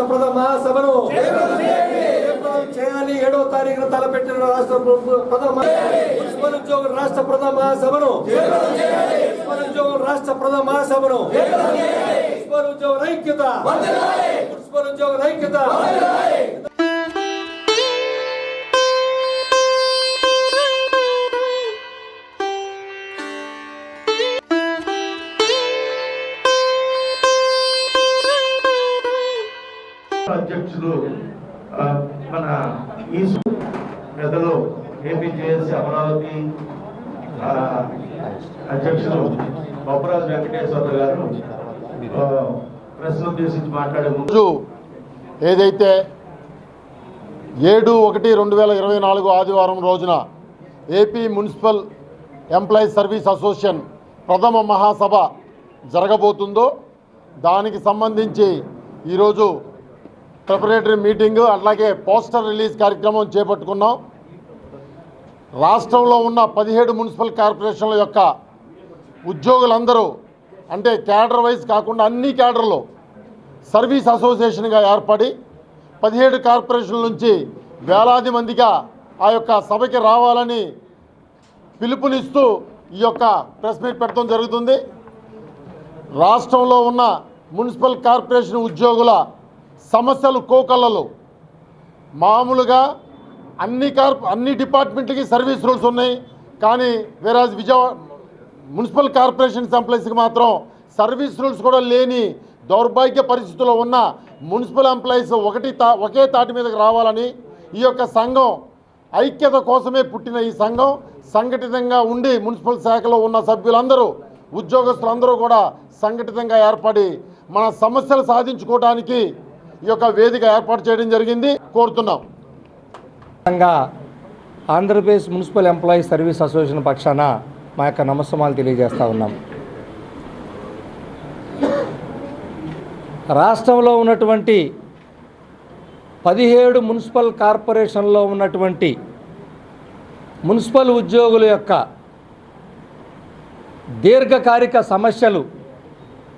రాష్ట్ర ప్రథమ మహాసభను చేయాలి. ఏడవ తారీఖున తలపెట్టిన రాష్ట్ర ప్ర- ప్రథమ మున్సిపల్ ఉద్యోగుల రాష్ట్ర ప్రథమ మహాసభను మున్సిపల్ ఉద్యోగుల రాష్ట్ర ప్రథమ మహాసభను మున్సిపల్ ఉద్యోగుల ఐక్యత మున్సిపల్ ఉద్యోగుల ఐక్యత అధ్యక్షుడు మన ఈసు పెద్దలు ఏపీజేఎస్ అమరావతి ఆ, అధ్యక్షులు బొప్పరాజు వెంకటేశ్వర గారు ఆ, ప్రశ్న ఉద్దేశించి మాట్లాడే ముందు ఏదైతే ఏడు ఒకటి రెండు వేల ఇరవై నాలుగు ఆదివారం రోజున AP municipal employees service association ప్రథమ మహాసభ జరగబోతుందో దానికి సంబంధించి ఈరోజు ప్రిపరేటరీ మీటింగు అట్లాగే పోస్టర్ రిలీజ్ కార్యక్రమం చేపట్టుకున్నాం. రాష్ట్రంలో ఉన్న పదిహేడు మున్సిపల్ కార్పొరేషన్ల యొక్క ఉద్యోగులందరూ అంటే క్యాడర్ వైజ్ కాకుండా అన్ని క్యాడర్లు సర్వీస్ అసోసియేషన్గా ఏర్పడి పదిహేడు కార్పొరేషన్ల నుంచి వేలాది మందిగా ఆ యొక్క సభకి రావాలని పిలుపునిస్తూ ఈ యొక్క ప్రెస్ మీట్ పెట్టడం జరుగుతుంది. రాష్ట్రంలో ఉన్న మున్సిపల్ కార్పొరేషన్ ఉద్యోగుల సమస్యలు కోకళ్ళలో మామూలుగా అన్ని కార్ప అన్ని డిపార్ట్మెంట్లకి సర్వీస్ రూల్స్ ఉన్నాయి. కానీ వేరాజ్ విజయవాడ మున్సిపల్ కార్పొరేషన్ ఎంప్లాయీస్కి మాత్రం సర్వీస్ రూల్స్ కూడా లేని దౌర్భాగ్య పరిస్థితుల్లో ఉన్న మున్సిపల్ ఎంప్లాయీస్ ఒకటి తా ఒకే తాటి మీదకి రావాలని ఈ యొక్క సంఘం ఐక్యత కోసమే పుట్టిన ఈ సంఘం సంఘటితంగా ఉండి మున్సిపల్ శాఖలో ఉన్న సభ్యులందరూ ఉద్యోగస్తులందరూ కూడా సంఘటితంగా ఏర్పడి మన సమస్యలు సాధించుకోవడానికి ఈ యొక్క వేదిక ఏర్పాటు చేయడం జరిగింది. కోరుతున్నాం. విధంగా Andhra Pradesh municipal employee service association పక్షాన మా యొక్క నమస్సమాలు తెలియజేస్తా ఉన్నాం. రాష్ట్రంలో ఉన్నటువంటి పదిహేడు మున్సిపల్ కార్పొరేషన్లో ఉన్నటువంటి మున్సిపల్ ఉద్యోగుల యొక్క దీర్ఘకాలిక సమస్యలు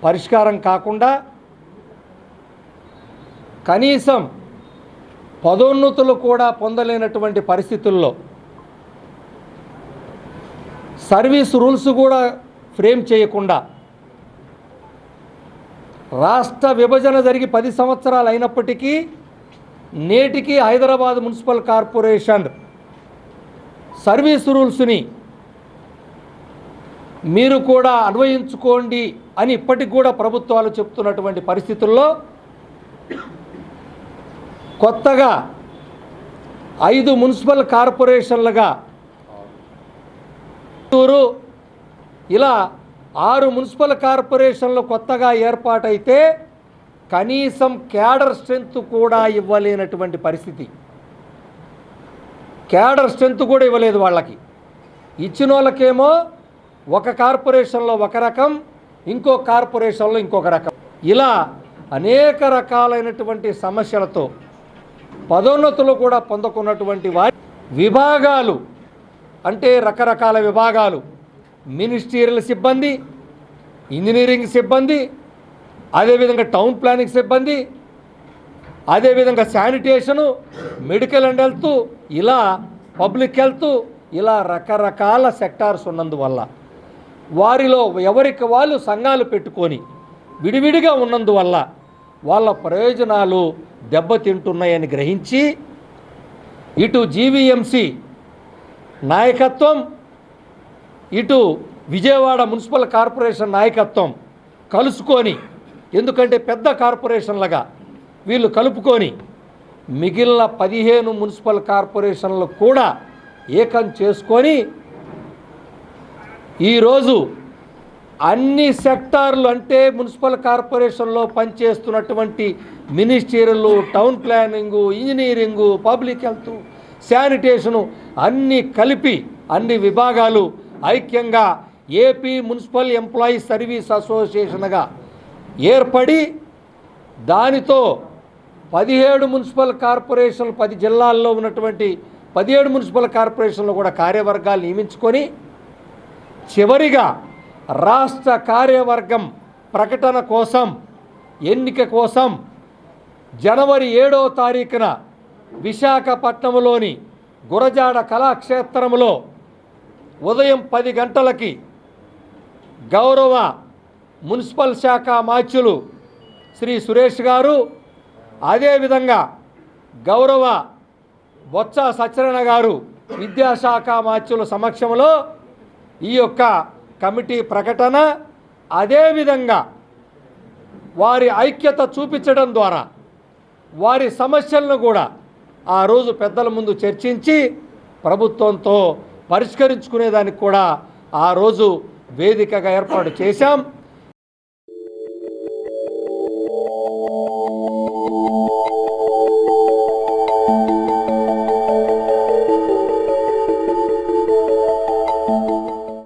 పరిష్కారం కాకుండా కనీసం పదోన్నతులు కూడా పొందలేనటువంటి పరిస్థితుల్లో సర్వీస్ రూల్స్ కూడా ఫ్రేమ్ చేయకుండా రాష్ట్ర విభజన జరిగి పది సంవత్సరాలు అయినప్పటికీ నేటికి హైదరాబాద్ మున్సిపల్ కార్పొరేషన్ సర్వీస్ రూల్స్ని మీరు కూడా అన్వయించుకోండి అని ఇప్పటికి కూడా ప్రభుత్వాలు చెప్తున్నటువంటి పరిస్థితుల్లో కొత్తగా ఐదు మున్సిపల్ కార్పొరేషన్లుగా చిత్తూరు ఇలా ఆరు మున్సిపల్ కార్పొరేషన్లు కొత్తగా ఏర్పాటైతే కనీసం క్యాడర్ స్ట్రెంత్ కూడా ఇవ్వలేనటువంటి పరిస్థితి. క్యాడర్ స్ట్రెంత్ కూడా ఇవ్వలేదు వాళ్ళకి. ఇచ్చిన వాళ్ళకేమో ఒక కార్పొరేషన్లో ఒక రకం ఇంకో కార్పొరేషన్లో ఇంకొక రకం. ఇలా అనేక రకాలైనటువంటి సమస్యలతో పదోన్నతులు కూడా పొందుకున్నటువంటి వారి విభాగాలు అంటే రకరకాల విభాగాలు. మినిస్టీరియల్ సిబ్బంది ఇంజనీరింగ్ సిబ్బంది అదేవిధంగా టౌన్ ప్లానింగ్ సిబ్బంది అదేవిధంగా శానిటేషను మెడికల్ అండ్ హెల్త్ ఇలా పబ్లిక్ హెల్త్ ఇలా రకరకాల సెక్టార్స్ ఉన్నందువల్ల వారిలో ఎవరికి వాళ్ళు సంఘాలు పెట్టుకొని విడివిడిగా ఉన్నందువల్ల వాళ్ళ ప్రయోజనాలు దెబ్బతింటున్నాయని గ్రహించి ఇటు జీవీఎంసీ నాయకత్వం ఇటు విజయవాడ మున్సిపల్ కార్పొరేషన్ నాయకత్వం కలుసుకొని ఎందుకంటే పెద్ద కార్పొరేషన్లుగా వీళ్ళు కలుపుకొని మిగిలిన పదిహేను మున్సిపల్ కార్పొరేషన్లు కూడా ఏకం చేసుకొని ఈరోజు అన్ని సెక్టార్లు అంటే మున్సిపల్ కార్పొరేషన్లో పనిచేస్తున్నటువంటి ministerial town planning engineering public health sanitation అన్నీ కలిపి అన్ని విభాగాలు ఐక్యంగా ఏపీ మున్సిపల్ ఎంప్లాయీ సర్వీస్ అసోసియేషన్గా ఏర్పడి దానితో పదిహేడు మున్సిపల్ కార్పొరేషన్లు పది జిల్లాల్లో ఉన్నటువంటి పదిహేడు మున్సిపల్ కార్పొరేషన్లు కూడా కార్యవర్గాలు నియమించుకొని చివరిగా రాష్ట్ర కార్యవర్గం ప్రకటన కోసం ఎన్నిక కోసం జనవరి ఏడో తారీఖున విశాఖపట్నంలోని గురజాడ కళాక్షేత్రంలో ఉదయం పది గంటలకి గౌరవ మున్సిపల్ శాఖ మాచ్యులు శ్రీ సురేష్ గారు అదేవిధంగా గౌరవ బొత్స సత్యనారాయణ గారు విద్యాశాఖ మాచ్యుల సమక్షంలో ఈ యొక్క కమిటీ ప్రకటన అదేవిధంగా వారి ఐక్యత చూపించడం ద్వారా వారి సమస్యలను కూడా ఆ రోజు పెద్దల ముందు చర్చించి ప్రభుత్వంతో పరిష్కరించుకునేదానికి కూడా ఆ రోజు వేదికగా ఏర్పాటు చేశాం.